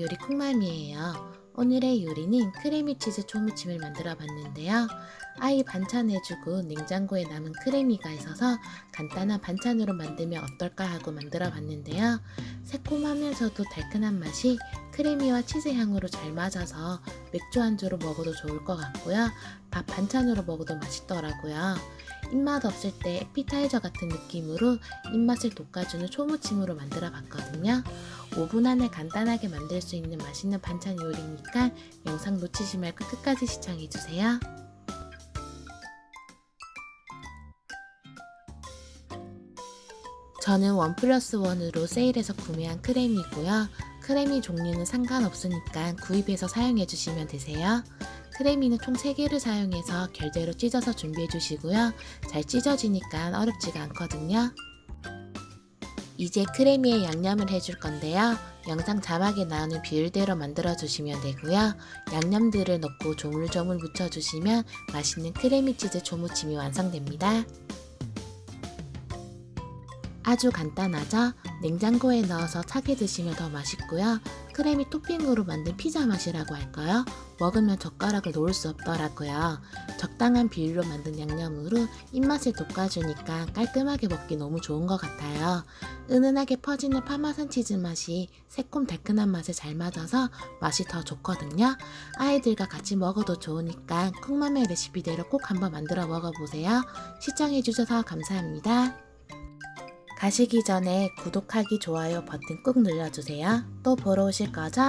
요리 콩맘이에요. 오늘의 요리는 크래미 치즈 초무침을 만들어 봤는데요. 아이 반찬 해주고 냉장고에 남은 크래미가 있어서 간단한 반찬으로 만들면 어떨까 하고 만들어 봤는데요. 새콤하면서도 달큰한 맛이 크래미와 치즈 향으로 잘 맞아서 맥주 안주로 먹어도 좋을 것 같고요. 밥 반찬으로 먹어도 맛있더라고요. 입맛 없을 때 에피타이저 같은 느낌으로 입맛을 돋궈주는 초무침으로 만들어 봤거든요. 5분 안에 간단하게 만들 수 있는 맛있는 반찬 요리니까 영상 놓치지 말고 끝까지 시청해주세요. 저는 원 플러스 원으로 세일해서 구매한 크래미고요. 크래미 종류는 상관없으니까 구입해서 사용해 주시면 되세요. 크래미는 총 3개를 사용해서 결대로 찢어서 준비해 주시고요. 잘 찢어지니까 어렵지가 않거든요. 이제 크래미에 양념을 해줄 건데요. 영상 자막에 나오는 비율대로 만들어 주시면 되고요. 양념들을 넣고 조물조물 묻혀주시면 맛있는 크래미 치즈 조무침이 완성됩니다. 아주 간단하죠? 냉장고에 넣어서 차게 드시면 더 맛있고요. 크래미 토핑으로 만든 피자 맛이라고 할까요? 먹으면 젓가락을 놓을 수 없더라고요. 적당한 비율로 만든 양념으로 입맛을 돋궈주니까 깔끔하게 먹기 너무 좋은 것 같아요. 은은하게 퍼지는 파마산 치즈 맛이 새콤 달큰한 맛에 잘 맞아서 맛이 더 좋거든요. 아이들과 같이 먹어도 좋으니까 콩맘의 레시피대로 꼭 한번 만들어 먹어보세요. 시청해주셔서 감사합니다. 가시기 전에 구독하기, 좋아요 버튼 꾹 눌러주세요. 또 보러 오실 거죠?